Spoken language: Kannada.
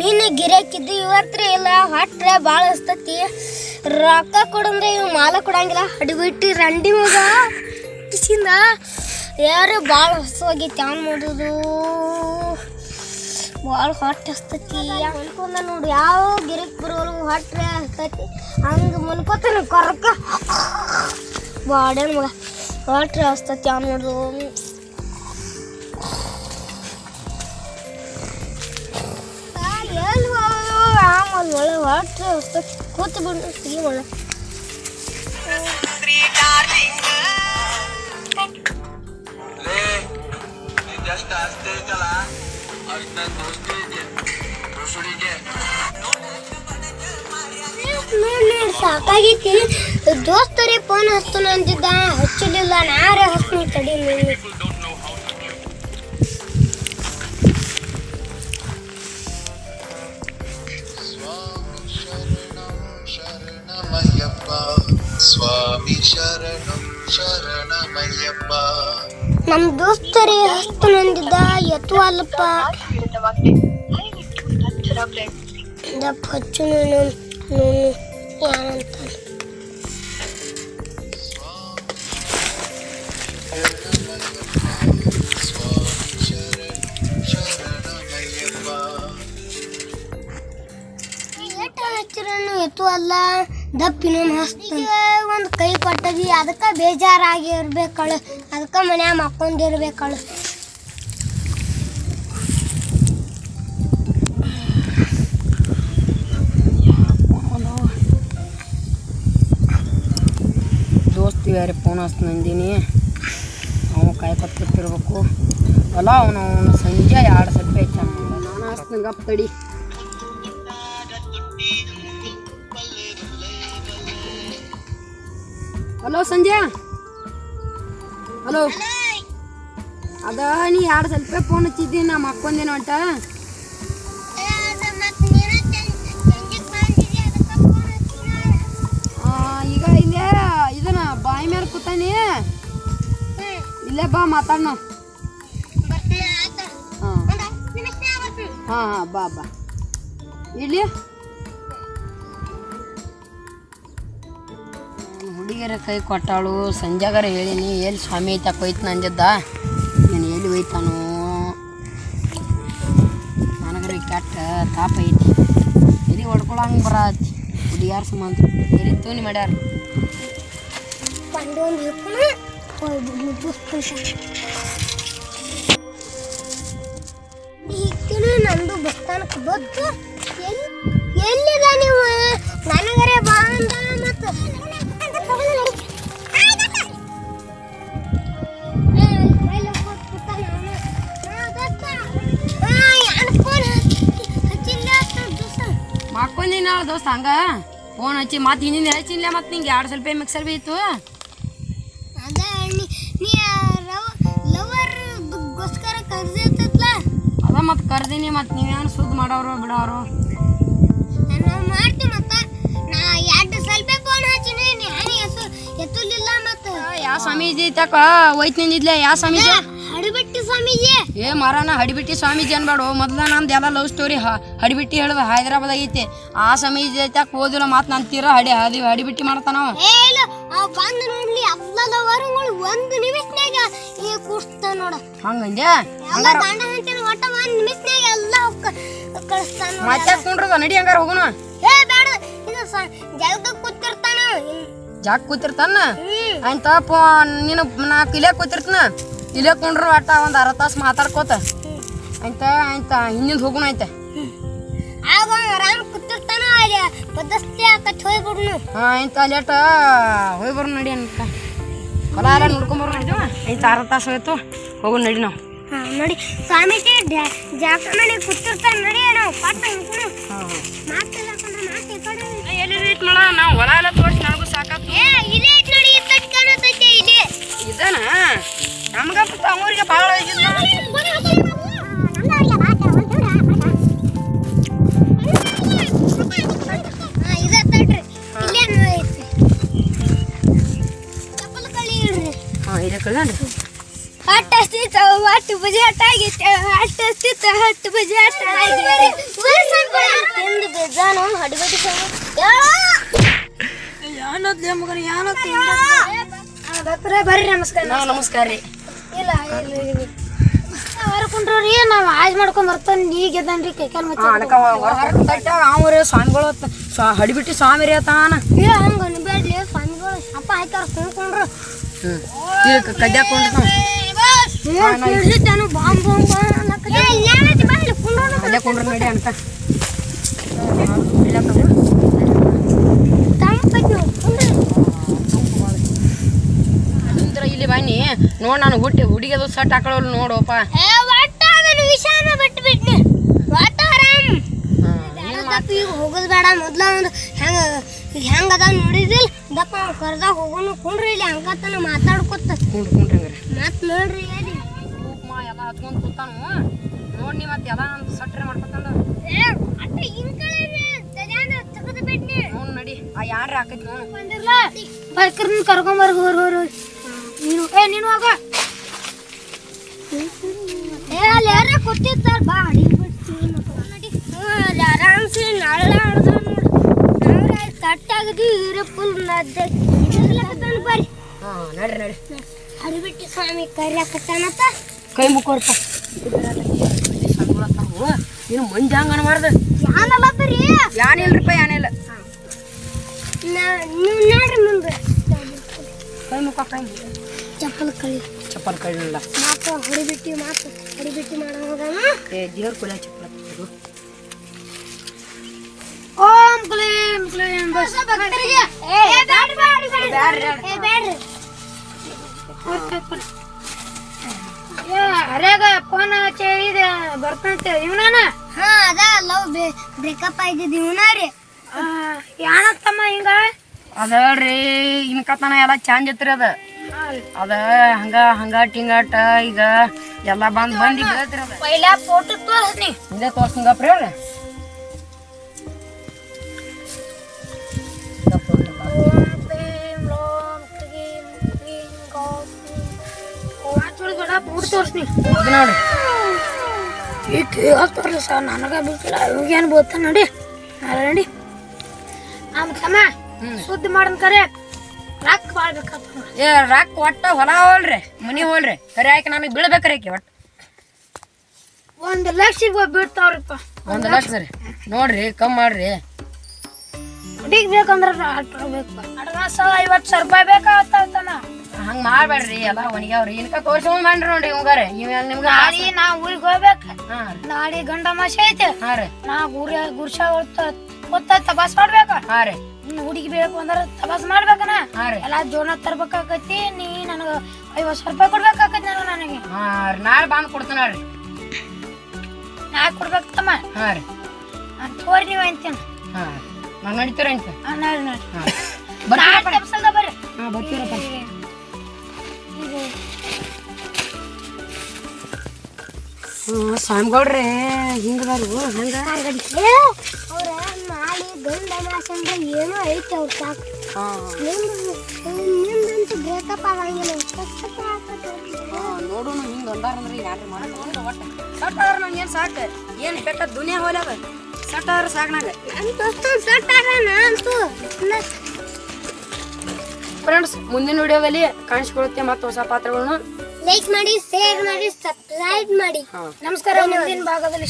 ನೀನು ಗಿರಾಕಿದ್ದು ಇವತ್ರಿ ಇಲ್ಲ. ಹೊಟ್ರೆ ಭಾಳ ಹಸ್ತತಿ. ರೊಕ್ಕ ಕೊಡಂದ್ರೆ ಇವ್ ಮಾಲ ಕೊಡಂಗಿಲ್ಲ. ಹಡಿಬಿಟ್ಟು ರಂಡಿ ಮಗ. ಕಿಸಿಂದ. ಯಾರು ಭಾಳ ಹಸುವಾಗಿ ಅವ್ನು ಮಾಡೋದು ಭಾಳ ಹೊಟ್ಟೆ ಹಸ್ತತಿ. ಅನ್ಕೊಂಡ ನೋಡು. ಯಾವ ಗಿರಕ್ ಬರೋರು ಹೊಟ್ಟೆ ಹಸ್ತತಿ. ಹಂಗೆ ಮನ್ಕೋತಾನೆ ಕೊರಕ. ಬಾಡೇನ್ ಮಗ. ಹೊಟ್ಟೆ ಹಸ್ತತಿ ಅವ್ನು ಮಾಡೋದು ನನ್ನ ದೋಸ್ತಿ ಐತೆ ದೋಸುಡಿಗೆ ನೋಡ್ಲಿ ಸಾಕಾಗೈತಿ ದೋಸ್ತರೇ ಫೋನ್ ಹಚ್ತಾನ ಅಂತಿದ್ದ ಹಚ್ಚಲಿಲ್ಲ ನಾರೇ ಹಚ್ತೀನಿ ತಡಿ ನೀನು ಶರಣಮಯ್ಯಪ್ಪ ಸ್ವಾಮಿ ಶರಣಂ ಶರಣಮಯ್ಯಪ್ಪ ನಮ್ಮ ದೋಸ್ತರೇ ಹಚ್ತಾನ ಅಂದಿದ್ದ ಎತ್ತುವಲ್ಲಪ್ಪ ದಪ್ಪ ಹಚ್ಚು ನೀನು ನೀನು ಏನಂತ ಸ್ವಾಮಿ ಶರಣಂ ಶರಣಮಯ್ಯಪ್ಪ ಏಟ ಹಚ್ಚಿರನು ಎತ್ತು ಅಲ್ಲ ದಪ್ಪಿನ ಮಸ್ತ್ ಒಂದು ಕೈ ಪಟ್ಟದಿ ಅದಕ್ಕೆ ಬೇಜಾರಾಗಿ ಇರ್ಬೇಕಳು ಅದಕ್ಕೆ ಮನ್ಯಾಗ ಮಕ್ಕೊಂಡಿರ್ಬೇಕಳು ದೋಸ್ತಿ ಯಾರು ಫೋನ್ ಹಚ್ಚ ನಂದಿನಿ. ಅವನು ಕೈ ಕೂತಿರ್ಬೇಕು ಅಲ್ಲ ಅವನು ಅವನು ಸಂಜೆ ಎರಡು ಸಬ್ಬೆ ನಾನು ಹಚ್ತೀನಿ ಗಪ್ ತಡಿ. ಹಲೋ ಸಂಜೆ ಹಲೋ? ಅದ ನೀ ಎರಡು ಸ್ವಲ್ಪ ಫೋನ್ ಹಚ್ಚಿದ್ದೀನಿ ನಮ್ಮ ಮಕ್ಕೊಂದೇನು ಅಂಟ ಈಗ ಇಲ್ಲೇ ಇದನ್ನ ಬಾಯಿ ಮೇಲೆ ಕೂತಾನಿ? ಇಲ್ಲೇ ಬಾ ಮಾತಾಡ್ ನಾವು ಹಾಂ. ಹಾಂ ಹಾಂ ಬಾ ಬಾ. ಇಲ್ಲಿ ಹುಡುಗಿಯರ ಕೈ ಕೊಟ್ಟಾಳು. ಸಂಜೆಗಾರ ಹೇಳಿನಿ ಎಲ್ಲಿ ಸ್ವಾಮಿ ಐತ ಕೊಯ್ತು ನಂದಿದ್ದ ನೀನು ಎಲ್ಲಿ ಒಯ್ತಾನು? ನನಗರ ಕೆಟ್ಟ ತಾಪ ಐತಿ. ಎಲ್ಲಿ ಹೊಡ್ಕೊಳಂಗೆ ಬರತ್ತಿ ಹುಡುಗಿಯಾರ ಸುಮಂತ ಎಲ್ಲಿ ತೂನಿ ಮಾಡ್ಯಾರ? ನಂದು ಬಸ್ತಾನಕ್ಕೆ ಬಂತು. ಎಲ್ಲಿ ಎಲ್ಲಿದ ನೀವು? ದೋಸ್ತ ಹಂಗ? ಫೋನ್ ಹಚ್ಚಿ ಮತ್ತೆ ಹಿಂದಿನ ಹಚ್ಚಿಲ್ಲ ಮತ್ತೆ ನಿಂಗೆ. ಎರಡು ಸ್ವಲ್ಪ ಮಿಕ್ಸರ್ ಬಿ ಇತ್ತು. ಅದ ಮತ್ತೆ ಕರ್ದೀನಿ ಮತ್ತೆ ನೀವೇನು ಸುದ್ದಿ ಮಾಡೋರು ಬಿಡೋರು? ಯಾವ ಸಮೀಜಿ ತಕ ಒಯ್ತು ನಿಂದಿದ್ಲೆ ಯಾವ ಹಡಿಬಿಟ್ಟಿ ಸ್ವಾಮೀಜಿ? ಏ ಮಾರಾನ ಹಡಿಬಿಟ್ಟಿ ಸ್ವಾಮೀಜಿ ಅನ್ಬೇಡು. ಮೊದ್ಲ ನಂದು ಎಲ್ಲ ಲವ್ ಸ್ಟೋರಿ ಹಡಿಬಿಟ್ಟಿ ಹೇಳುದು ಹೈದರಾಬಾದ್ ಐತಿ ಆ ಸ್ವಾಮೀಜಿ ತಕ ಹೋದಿಲ್ಲ ಮಾತು ನನ್ನ ತೀರ ಹಡಿ ಹದಿ ಹಡಿಬಿಟ್ಟಿ ಮಾಡ್ತಾನ ಏ ಇಲ್ಲ ಅವ್ ಬಂದು ನೋಡ್ಲಿ ಅಲ್ಲದ ವರಗಳು ಒಂದು ನಿಮಿಷನಾಗ ಈ ಕೂರ್ಸ್ತಾನ ನೋಡ. ಹಂಗಂದೆ ಎಲ್ಲ ಗಂಡ ಹೆಂಡತಿನ ಒಟ್ಟ ಒಂದ್ ನಿಮಿಷನಾಗ ಎಲ್ಲ ಕಳಿಸ್ತಾನ ನೋಡ. ಮತ್ತೆ ಕುಂಡ್ರದ? ನಡಿ ಹಂಗಾರ ಹೋಗೋಣ ಏ ಬೇಡ ಇದು ಜಲ್ಗ ಕೂತಿರ್ತಾನ. ಜಾಕ್ ಕೂತಿರ್ತಾನ? ಹ್ಮ್. ಆಯ್ತ ಪೋ ನೀನು ನಾ ಇಲ್ಲೇ ಕೂತಿರ್ತಾನ? ಇಲ್ಲೇ ಕುಂಡ್ರು ಒಟ್ಟ ಒಂದು ಅರ್ಧ ತಾಸು ಮಾತಾಡ್ಕೋತ. ಆಯ್ತ ಆಯ್ತ ಹಿಂದಿಂದ ಹೋಗೋಣ ಆಯ್ತ? ಆಗ ಆರಾಮ್ ಕೂತಿರ್ತಾನ ಅಲ್ಲಿ ಪದಸ್ತಿ ಹಾಕತ್ ಹೋಗ್ಬಿಡ್ನು ಹಾಂ ಆಯ್ತ ಅಲ್ಲೇಟ ಹೋಗಿ ಬರೋಣ ನಡಿ ಅಂತ ಹೊಲ ಎಲ್ಲ ನೋಡ್ಕೊಂಬರು ನಡಿ ಆಯ್ತು ಅರ್ಧ ತಾಸು ಹೋಯ್ತು. ಹೋಗೋಣ ನಡಿ ನಾವು. ಹಾ ನೋಡಿ ಸ್ವಾಮೀಜಿ ಜಾಕ ಮನೆ ಕೂತಿರ್ತಾನ ನೋಡಿ ನಾವು ಪಾಠ ಮಾತು ಎಲ್ಲಿ ನಾವು ಹೊಲ ಎಲ್ಲ ತೋರಿಸಿ ನನಗೂ ನೋಡಿ ಇಪ್ಪತ್ತು ಕಾಣತೈತೆ ಇದನ? ನಮ್ಗಪ್ಪ ಅವರಿಗೆ ಭಾಳ ಹಾ, ಇದ ತಡ್ರಿ. ಇಲ್ಲೇ ನೋಡಿ ಐತಿ. ಚಪ್ಪಲ್ ಕಳಿ ಇಡ್ರಿ. ಹಾಂ ಇದೆ ಕಳ್ರಿ ಹತ್ತು ಹಸ್ತಿತ್ತು, ಹತ್ತು ಬಜೆ ಹತ್ತು ಆಗೈತೆ. ಹತ್ತು ಹಸ್ತಿತ್ತು, ಹತ್ತು ಬಜೆ ಹತ್ತು ಆಗೈತೆ. ವರ್ಷ ಇದಾನು ಹಡಿಬೇಡಿ ಬರ್ರಿ ನಮಸ್ಕಾರ ನಮಸ್ಕಾರ ರೀ ನಾವು ಮಾಡ್ಕೊಂಡ್ ಬರ್ತಾನೆ ಈಗ ಎದ್ದಾನ್ರಿ ಕೈಕಾಲ್ ಮತ್ತೆ ಅದಕ್ಕೆ ಹೊರಗೆ ಕಟ್ಟಾಗ ಅವ್ರೆ ಸ್ವಾಮಿಗಳು ಹಡಿಬಿಟ್ಟು ಸ್ವಾಮಿ ರೀ ಆತಾನ ಏ ಹಂಗ ಅನ್ಬೇಡ್ಲಿ ಸ್ವಾಮಿಗಳು ಬಾಂಬ್ ಬಾಂಬ್ ನಡಿ ಅಂತ ತಂಪೈತಿ ಕುಂಡ್ರಿ ಅಂದ್ರ ಇಲ್ಲಿ ಬನ್ನಿ. ನೋಡ್ ನಾನು ಹುಟ್ಟಿ ಹುಡುಗಿದು ಸಟ್ ಹಾಕೊಳ್ಳ ನೋಡಪ್ಪ. ಈಗ ಹೋಗೋದು ಬೇಡ. ಮೊದ್ಲ ಒಂದು ಹೆಂಗ ಹೆಂಗ ಅದ ನೋಡಿದಿಲ್ ದಪ್ಪ ಕರ್ದಾಗ ಹೋಗೋನು ಕುಂಡ್ರಿ ಇಲ್ಲಿ ಹಂಗತನ ಮಾತಾಡ್ಕೊತ. ಕುಂಡ್ರು ಕುಂಡ್ರಿ ಹಂಗಾರೆ. ಮತ್ ನೋಡ್ರಿ ಎಲ್ಲ ಹತ್ಕೊಂಡ್ ಕೂತಾನು. ನೋಡಿ ನೀ ಮತ್ತೆ ಎಲ್ಲ ಸಟ್ರೆ ನೋಡ್ ಆ ಯಾರ ಹಾಕೈತಿ ನೋಡು. ಬಂದಿರ್ಲ? ಬರ್ಕರ್ನ ಕರ್ಕೊಂಬರ್ಗ ಹೊರ ಹೊರ. ನೀನು ಏ ನೀನು ಆಗ. ಏ ಅಲ್ಲಿ ಯಾರ ಕೊಟ್ಟಿರ್ತಾರ ಬಾ ಆರಾಮ್ಸೆ ನಾಳೆ ಆಡ್ದ ನೋಡಿ. ತಟ್ಟಾಗದಿ ಇರೋ ಫುಲ್ ನದ್ದೆ ಇದ್ರಲ್ಲಕತ್ತಾನ ಬರ್ರಿ. ಹಾ ನಡ್ರಿ ನಡಿ ಹರಿಬಿಟ್ಟಿ ಸ್ವಾಮಿ ಕರ್ಯಾಕತ್ತಾನತ್ತ ಕೈ ಮುಕ್ಕೋರ್ಪ. ನೀನು ಮಂದಿ ಹಂಗ ಅನ್ಬಾರ್ದು ಯಾನಲ್ಲತ್ತರಿ ಯಾನಿಲ್ರಿಪ್ಪ ಯಾನಿಲ್ಲ ನೀವು ನೋಡ್ರಿ ಮುಂದೆ. ಚಪ್ಪಲ್ ಕಳಿ ಚಪ್ಪಲ್ ಮಾತು ಹೊಡಿಬಿಟ್ಟು ಮಾತು ಹೊಡಿಬಿಟ್ಟು ಮಾಡೋದಾನ ಏ ದೇವ್ರ ಕುಲ ಚಪ್ಪಲ್ ಹಾಕ್ತಿದ್ರು. ಓಂ ಕ್ಲೀಂ ಕ್ಲೀಂ. ಬಸ್ ಭಕ್ತರಿಗೆ. ಏ ಬೇಡ ಏ ಅರೇಗ ಫೋನ್ ಇದೆ ಬರ್ತಂತೆ ಇವನಾನ? ಹಾ ಅದ ಲವ್ ಬ್ರೇಕಪ್ ಆಗಿದ್ದು ಇವನ ರೀ. ಯಾಣತ್ತಮ್ಮ ಹಿಂಗ? ಅದ ರೀ ಇನ್ಕತನ ಎಲ್ಲ ಚಂದ ಇತ್ರಿ ಅದ. ಅದ ಹಂಗ ಹಂಗ ಟಿಂಗಾಟ ಈಗ ಎಲ್ಲ ಬಂದ್ ಬಂದಿ ಬೀಳತ್ರಿ ಅದ. ಪೈಲ ಫೋಟೋ ತೋರಿಸ್ನಿ. ಇದೇ ತೋರ್ಸಂಗಪ್ರಿ ಅವ್ರ ತೋರ್ಸ್ನಿ ನೋಡಿ ಈ ಕೇಳ್ತಾರಲ್ಲ ಸರ್ ನನಗ ಬಿಟ್ಟಿಲ್ಲ ಇವಾಗೇನು ಬೋತ ನೋಡಿ. ನೋಡಿ. ನಮ್ಮ ತಮ್ಮ ಸುದ್ದಿ ಮಾಡನ್ ಕರೆ. ರಾಕ್ ಮಾಡ್ಬೇಕಪ್ಪ ಏ ರಾಕ್ ಒಟ್ಟ ಹೊಲ ಹೋಲ್ರಿ ಮನಿ ಹೋಲ್ರಿ. ಕರೆ ಆಯ್ಕೆ ನಮಗೆ ಬೀಳ್ಬೇಕ್ರಿ ಆಕಿ ಒಟ್ಟ. ಒಂದು ಲಕ್ಷ ಬಿಡ್ತಾವ್ರಿಪ್ಪ ಒಂದು ಲಕ್ಷ ರೀ. ನೋಡ್ರಿ ಕಮ್ ಮಾಡ್ರಿ. ಹುಡುಗಿ ಬೇಕಂದ್ರೆ ಬೇಕು ಅಡ್ವಾನ್ಸ್ ಐವತ್ತು ಸಾವಿರ ರೂಪಾಯಿ ಬೇಕಾಗ್ತಾವತ್ತಮ್ಮ ಹಂಗ ಮಾಡ್ಬೇಡ್ರಿ ಎಲ್ಲ ಒಣಗ್ಯಾವ್ರಿ. ಇನ್ಕ ತೋರ್ಸ್ಕೊಂಡ್ ಮಾಡ್ರಿ ನೋಡ್ರಿ ಇವಂಗಾರೆ ನೀವ್ ನಿಮ್ಗ ನಾಳೆ ನಾ ಊರಿಗೆ ಹೋಗ್ಬೇಕು. ನಾಳೆ ಗಂಡ ಮಾಸೆ ಐತೆ. ಹಾ ರೀ. ನಾ ಗುರಿ ಗುರ್ಸ ಗೊತ್ತ ತಪಾಸ್ ಮಾಡ್ಬೇಕ. ಹಾ ರೀ. ಹುಡುಗಿ ಬೀಳಕ್ ಅಂದ್ರೆ ತಪಾಸ್ ಮಾಡ್ಬೇಕನ? ಹಾ ರೀ. ಎಲ್ಲ ಜೋನ ತರ್ಬೇಕಾಕತಿ ನೀ ನನಗೆ ಐವತ್ತು ಸಾವಿರ ರೂಪಾಯಿ ಕೊಡ್ಬೇಕಾಕತಿ ನನಗ ನನಗೆ. ಹಾ ರೀ ನಾಳೆ ಬಂದ್ ಕೊಡ್ತೀನಿ ನೋಡ್ರಿ. ನಾ ಕೊಡ್ಬೇಕು ತಮ್ಮ. ಹಾ ರೀ. ನಾನು ತೋರಿ ನೀವು ಅಂತೀನಿ. ಹಾ ನಾವ್ ನಡಿತೀರ ಅಂತ? ಆ, ನೋಡಿ ನೋಡಿ. ಹಾ ನಾಳೆ ತಪ್ಸಲ್ದ ಬರ್ರಿ. ಹಾ ಬರ್ತೀರಪ್ಪ. ಸ್ವಾಮಿಗಳ್ರಿ ಹಿಂಗದಾರು ಹಂಗ ಅವ್ರ ನಾಳೆ ಗಂಡ ಏನೋ ಐತೆ ಅವ್ರ ಸಾಕು. ನಿಮ್ದಂತೂ ಬ್ರೇಕಪ್ ಆಗಂಗಿಲ್ಲ. ನೋಡೋಣ ಹಿಂಗ ಯಾರು ಒಟ್ಟ. ನಂಗೆ ಏನು ಸಾಕು? ಏನು ದುನಿಯಾ ಅಂತೂ ಫ್ರೆಂಡ್ಸ್ ಮುಂದಿನ ವಿಡಿಯೋದಲ್ಲಿ ಕಾಣಿಸ್ಕೊಳ್ಳುತ್ತೆ ಮತ್ತೆ ಹೊಸ ಪಾತ್ರಗಳನ್ನು ಲೈಕ್ ಮಾಡಿ ಶೇರ್ ಮಾಡಿ ಸಬ್ಸ್ಕ್ರೈಬ್ ಮಾಡಿ. ನಮಸ್ಕಾರ. ಮುಂದಿನ ಭಾಗದಲ್ಲಿ